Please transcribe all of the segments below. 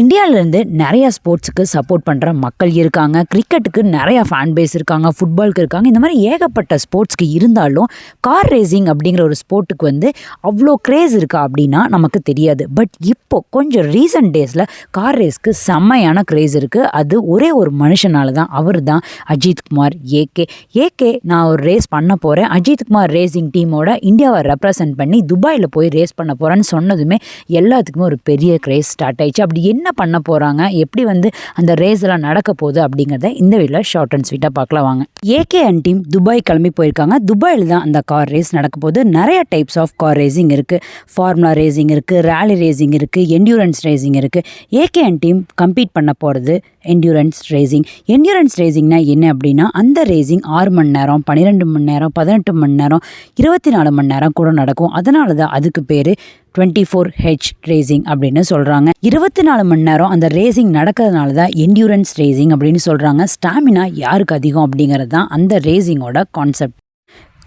இந்தியாவிலேருந்து நிறைய ஸ்போர்ட்ஸுக்கு சப்போர்ட் பண்ணுற மக்கள் இருக்காங்க. கிரிக்கெட்டுக்கு நிறைய ஃபேன் பேஸ் இருக்காங்க. ஃபுட்பாலுக்கு இருக்காங்க. இந்த மாதிரி ஏகப்பட்ட ஸ்போர்ட்ஸ்க்கு இருந்தாலும் கார் ரேசிங் அப்படிங்கிற ஒரு ஸ்போர்ட்டுக்கு வந்து அவ்வளோ க்ரேஸ் இருக்கா அப்படின்னா நமக்கு தெரியாது. பட் இப்போ கொஞ்சம் ரீசன்ட் டேஸில் கார் ரேஸ்க்கு செம்மையான க்ரேஸ் இருக்குது அது ஒரே ஒரு மனுஷனால தான். அவர் தான் அஜித் குமார் ஏகே. ஏகே நான் ஒரு ரேஸ் பண்ண போகிறேன் அஜித் குமார் ரேசிங் டீமோட இந்தியாவை ரெப்ரசன்ட் பண்ணி துபாயில் போய் ரேஸ் பண்ண போகிறேன்னு சொன்னதுமே எல்லாத்துக்குமே ஒரு பெரிய க்ரேஸ் ஸ்டார்ட் ஆயிடுச்சு. அப்படி என்ன பண்ண போகிறாங்க எப்படி வந்து அந்த ரேஸ்லாம் நடக்க போகுது அப்படிங்கிறத இந்த வீடியோவில் ஷார்ட் அண்ட் ஸ்வீட்டாக பார்க்கலாம் வாங்க. ஏகே அண்ட் டீம் துபாய் கிளம்பி போயிருக்காங்க. துபாயில் தான் அந்த கார் ரேஸ் நடக்க போகுது. நிறைய டைப்ஸ் ஆஃப் கார் ரேசிங் இருக்குது ஃபார்முலா ரேசிங் இருக்குது ரேலி ரேசிங் இருக்குது என்டியூரன்ஸ் ரேசிங் இருக்குது ஏகே அண்ட் டீம் கம்பீட் பண்ண போகிறது என்டியூரன்ஸ் ரேசிங் என்டியூரன்ஸ் ரேசிங்னா என்ன அப்படின்னா அந்த ரேசிங் ஆறு மணி நேரம் பன்னிரெண்டு மணி நேரம் பதினெட்டு மணி நேரம் இருபத்தி நாலு மணி நேரம் கூட நடக்கும். அதனால தான் அதுக்கு பேர் டுவெண்ட்டி ஃபோர் ஹெச் ரேசிங் அப்படின்னு சொல்கிறாங்க இருபத்தி நாலு மணி நேரம் அந்த ரேசிங் நடக்கிறதுனால தான் என்டியூரன்ஸ் ரேசிங் அப்படின்னு சொல்கிறாங்க ஸ்டாமினா யாருக்கு அதிகம் அப்படிங்கிறது தான் அந்த ரேசிங்கோட கான்செப்ட்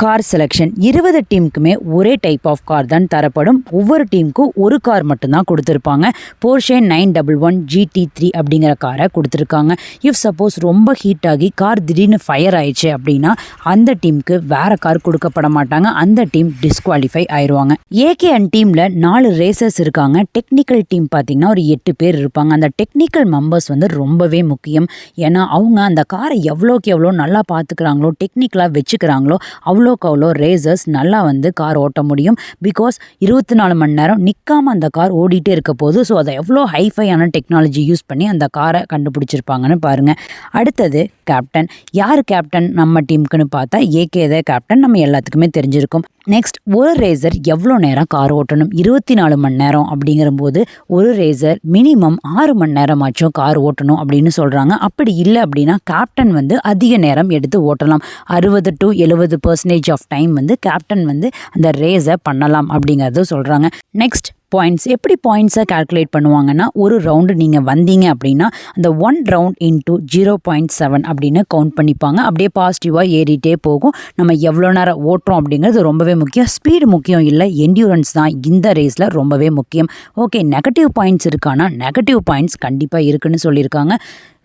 கார் செலெக்ஷன் இருபது டீமுக்குமே ஒரே டைப் ஆஃப் கார் தான் தரப்படும். ஒவ்வொரு டீமுக்கும் ஒரு கார் மட்டும்தான் கொடுத்துருப்பாங்க. Porsche nine double one GT three அப்படிங்கிற காரை கொடுத்துருக்காங்க. இஃப் சப்போஸ் ரொம்ப ஹீட் ஆகி கார் திடீர்னு ஃபயர் ஆயிடுச்சு அப்படின்னா அந்த டீமுக்கு வேற கார் கொடுக்கப்பட மாட்டாங்க. அந்த டீம் டிஸ்குவாலிஃபை ஆயிடுவாங்க ஏகே அண்ட் டீமில் நாலு ரேசர்ஸ் இருக்காங்க. டெக்னிக்கல் டீம் பார்த்தீங்கன்னா ஒரு எட்டு பேர் இருப்பாங்க. அந்த டெக்னிக்கல் மெம்பர்ஸ் வந்து ரொம்பவே முக்கியம். ஏன்னா அவங்க அந்த காரை எவ்வளோக்கு எவ்வளோ நல்லா பார்த்துக்கிறாங்களோ டெக்னிக்கலாக வச்சுக்கிறாங்களோ அவ்வளோ அவ்வளோக்கு அவ்வளோ ரேசர்ஸ் நல்லா வந்து கார் ஓட்ட முடியும். பிகாஸ் இருபத்தி நாலு மணி நேரம் நிற்காம அந்த கார் ஓடிட்டே இருக்க போது ஸோ அதை எவ்வளோ ஹைஃபையான டெக்னாலஜி யூஸ் பண்ணி அந்த காரை கண்டுபிடிச்சிருப்பாங்கன்னு பாருங்கள் அடுத்தது கேப்டன் யார் கேப்டன் நம்ம டீமுக்குன்னு பார்த்தா ஏகே தான் கேப்டன் நம்ம எல்லாத்துக்குமே தெரிஞ்சிருக்கும். நெக்ஸ்ட் ஒரு ரேசர் எவ்வளோ நேரம் கார் ஓட்டணும்? இருபத்தி நாலு மணி நேரம் அப்படிங்கிறபோது ஒரு ரேசர் மினிமம் ஆறு மணி நேரமாச்சும் கார் ஓட்டணும் அப்படின்னு சொல்கிறாங்க அப்படி இல்லை அப்படின்னா கேப்டன் வந்து அதிக நேரம் எடுத்து ஓட்டலாம். அறுபது டு எழுபது பர்சன்டேஜ் ஆஃப் டைம் வந்து கேப்டன் வந்து அந்த ரேஸை பண்ணலாம் அப்படிங்கிறத சொல்கிறாங்க நெக்ஸ்ட் பாயிண்ட்ஸ் எப்படி பாயிண்ட்ஸை கால்குலேட் பண்ணுவாங்கன்னா ஒரு ரவுண்டு நீங்கள் வந்தீங்க அப்படின்னா அந்த one round into zero point seven அப்படின்னு கவுண்ட் பண்ணிப்பாங்க. அப்படியே பாசிட்டிவாக ஏறிட்டே போகும். நம்ம எவ்வளோ நேரம் ஓட்டுறோம் அப்படிங்கிறது ரொம்பவே முக்கியம். ஸ்பீடு முக்கியம் இல்லை என்டியூரன்ஸ் தான் இந்த ரேஸில் ரொம்பவே முக்கியம். ஓகே நெகட்டிவ் பாயிண்ட்ஸ் இருக்கானா நெகட்டிவ் பாயிண்ட்ஸ் கண்டிப்பாக இருக்குன்னு சொல்லியிருக்காங்க.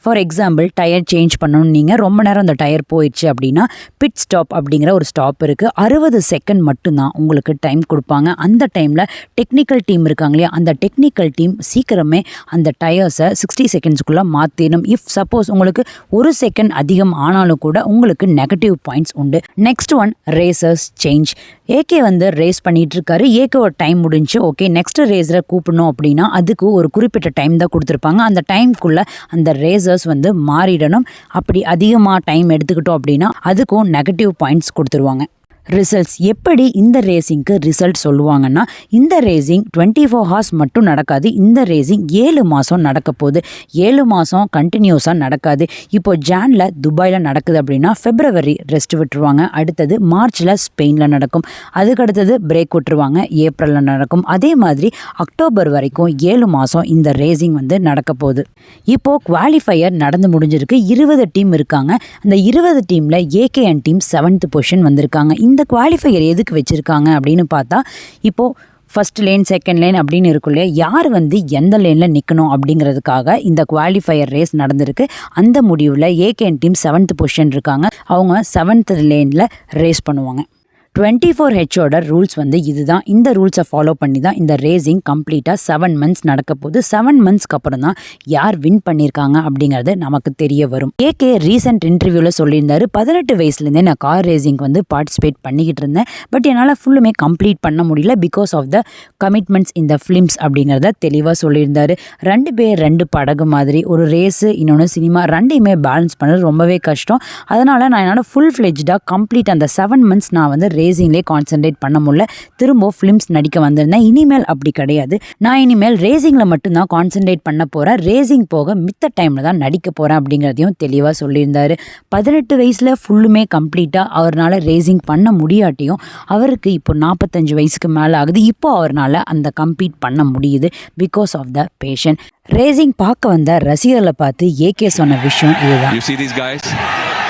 ஃபார் எக்ஸாம்பிள் டயர் சேஞ்ச் பண்ணணும் நீங்கள் ரொம்ப நேரம் அந்த டயர் போயிடுச்சு அப்படின்னா பிட் ஸ்டாப் அப்படிங்கிற ஒரு ஸ்டாப் இருக்குது அறுபது செகண்ட் மட்டும்தான் உங்களுக்கு டைம் கொடுப்பாங்க. அந்த டைமில் டெக்னிக்கல் டீம் இருக்காங்க இல்லையா? அந்த டெக்னிக்கல் டீம் சீக்கிரமே அந்த டயர்ஸை சிக்ஸ்டி செகண்ட்ஸ்க்குள்ளே மாற்றிடணும் இஃப் சப்போஸ் உங்களுக்கு ஒரு செகண்ட் அதிகம் ஆனாலும் கூட உங்களுக்கு நெகட்டிவ் பாயிண்ட்ஸ் உண்டு. Next one racers change AK வந்து ரேஸ் பண்ணிகிட்டு இருக்காரு. ஏகேவோட டைம் முடிஞ்சு ஓகே நெக்ஸ்ட் ரேஸரை கூப்பிடணும் அப்படின்னா அதுக்கு ஒரு குறிப்பிட்ட டைம் தான் கொடுத்துருப்பாங்க. அந்த டைம்குள்ளே அந்த ரேசர்ஸ் வந்து மாறிடணும். அப்படி அதிகமாக டைம் எடுத்துக்கிட்டோம் அப்படின்னா அதுக்கும் நெகட்டிவ் பாயிண்ட்ஸ் கொடுத்துருவாங்க. ரிசல்ட்ஸ் எப்படி இந்த ரேசிங்க்கு ரிசல்ட் சொல்லுவாங்கன்னா இந்த ரேசிங் டுவெண்ட்டி ஃபோர் ஹார்ஸ் மட்டும் நடக்காது இந்த ரேசிங் ஏழு மாதம் நடக்க போகுது. ஏழு மாதம் கண்டினியூஸாக நடக்காது. இப்போ ஜானில் துபாயில் நடக்குது அப்படின்னா ஃபெப்ரவரி ரெஸ்ட் விட்டுருவாங்க. அடுத்தது மார்ச்சில் ஸ்பெயினில் நடக்கும். அதுக்கு அடுத்தது பிரேக் விட்டுருவாங்க ஏப்ரலில் நடக்கும். அதே மாதிரி அக்டோபர் வரைக்கும் ஏழு மாதம் இந்த ரேசிங் வந்து நடக்க போகுது. இப்போது குவாலிஃபையர் நடந்து முடிஞ்சிருக்கு. இருபது டீம் இருக்காங்க. அந்த இருபது டீமில் ஏகேஎன் டீம் செவன்த் பொசிஷன் வந்திருக்காங்க. இந்த குவாலிஃபையர் எதுக்கு வச்சுருக்காங்க அப்படின்னு பார்த்தா இப்போது ஃபர்ஸ்ட் லேன் செகண்ட் லேன் அப்படின்னு இருக்கும் இல்லையா? யார் வந்து எந்த லேனில் நிற்கணும் அப்படிங்கிறதுக்காக இந்த குவாலிஃபையர் ரேஸ் நடந்திருக்கு. அந்த முடிவில் ஏகேன் டீம் செவன்த் பொசிஷன் இருக்காங்க. அவங்க செவன்த் லேனில் ரேஸ் பண்ணுவாங்க. டுவெண்ட்டி ஃபோர் ஹெச்சோட ரூல்ஸ் வந்து இதுதான். இந்த ரூல்ஸை ஃபாலோ பண்ணி தான் இந்த ரேசிங் கம்ப்ளீட்டாக செவன் மந்த்ஸ் நடக்க போகுது. செவன் மந்த்ஸ்க்கு அப்புறம் தான் யார் வின் பண்ணியிருக்காங்க அப்படிங்கிறது நமக்கு தெரிய வரும். ஏகே ரீசெண்ட் இன்டர்வியூவில் சொல்லியிருந்தாரு பதினெட்டு வயசுலேருந்தே நான் கார் ரேசிங் வந்து பார்ட்டிசிபேட் பண்ணிக்கிட்டு இருந்தேன். பட் என்னால் ஃபுல்லுமே கம்ப்ளீட் பண்ண முடியல பிகாஸ் ஆஃப் த கமிட்மெண்ட்ஸ் இந்த ஃபிலிம்ஸ் அப்படிங்கிறத தெளிவாக சொல்லியிருந்தார். ரெண்டு பேர் ரெண்டு படகு மாதிரி ஒரு ரேஸு இன்னொன்று சினிமா ரெண்டையுமே பேலன்ஸ் பண்ணுறது ரொம்பவே கஷ்டம். அதனால் நான் என்னால் ஃபுல் ஃப்ளெஜ்டாக கம்ப்ளீட் அந்த செவன் மந்த்ஸ் நான் வந்து ரேசிங்லேயே கான்சென்ட்ரேட் பண்ண முடியல. திரும்ப ஃபிலிம்ஸ் நடிக்க வந்திருந்தேன். இனிமேல் அப்படி கிடையாது. நான் இனிமேல் ரேசிங்கில் மட்டும்தான் கான்சென்ட்ரேட் பண்ண போகிறேன் ரேசிங் போக மித்த டைமில் தான் நடிக்க போகிறேன் அப்படிங்கிறதையும் தெளிவாக சொல்லியிருந்தார். பதினெட்டு வயசில் ஃபுல்லுமே கம்ப்ளீட்டாக அவரால் ரேசிங் பண்ண முடியாட்டியும் அவருக்கு இப்போ நாற்பத்தஞ்சு வயசுக்கு மேலே ஆகுது. இப்போ அவரால் அந்த கம்ப்ளீட் பண்ண முடியுது because of the passion racing பார்க்க வந்த ரசிகர்களை பார்த்து ஏகே சொன்ன விஷயம் இதுதான்.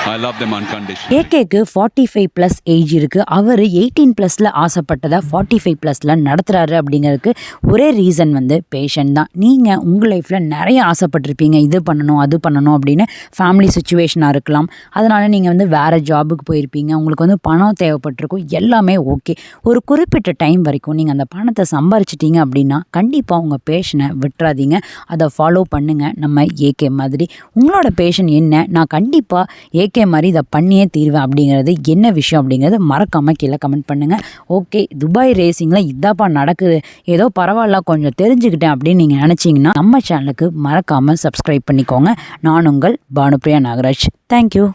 I love them guys? ஏகேக்கு ஃபார்ட்டி ஃபைவ் ப்ளஸ் ஏஜ் இருக்குது அவர் எயிட்டீன் ப்ளஸில் ஆசைப்பட்டதை ஃபார்ட்டி ஃபைவ் ப்ளஸில் நடத்துகிறாரு அப்படிங்கிறதுக்கு ஒரே ரீசன் வந்து பேஷன் தான். நீங்கள் உங்கள் லைஃப்பில் நிறைய ஆசைப்பட்டிருப்பீங்க. இது பண்ணணும் அது பண்ணணும் அப்படின்னு ஃபேமிலி சுச்சுவேஷனாக இருக்கலாம். அதனால் நீங்கள் வந்து வேறு ஜாபுக்கு போயிருப்பீங்க. உங்களுக்கு வந்து பணம் தேவைப்பட்டிருக்கும். எல்லாமே ஓகே ஒரு குறிப்பிட்ட டைம் வரைக்கும் நீங்கள் அந்த பணத்தை சம்பாரிச்சிட்டிங்க அப்படின்னா கண்டிப்பாக உங்கள் பேஷனை விட்டுறாதீங்க. அதை ஃபாலோ பண்ணுங்கள் நம்ம ஏகே மாதிரி. உங்களோட பேஷன் என்ன? நான் கண்டிப்பாக ஏகே மாதிரி இதை பண்ணியே தீர்வேன் அப்படிங்கிறது என்ன விஷயம் அப்படிங்கிறது மறக்காமல் கீழே கமெண்ட் பண்ணுங்கள் ஓகே துபாய் ரேசிங்கில் இதாப்பா நடக்குது. ஏதோ பரவாயில்ல கொஞ்சம் தெரிஞ்சுக்கிட்டேன் அப்படின்னு நீங்கள் நினச்சிங்கன்னா நம்ம சேனலுக்கு மறக்காமல் சப்ஸ்கிரைப் பண்ணிக்கோங்க. நான் உங்கள் பானுப்ரியா நாகராஜ். தேங்க்யூ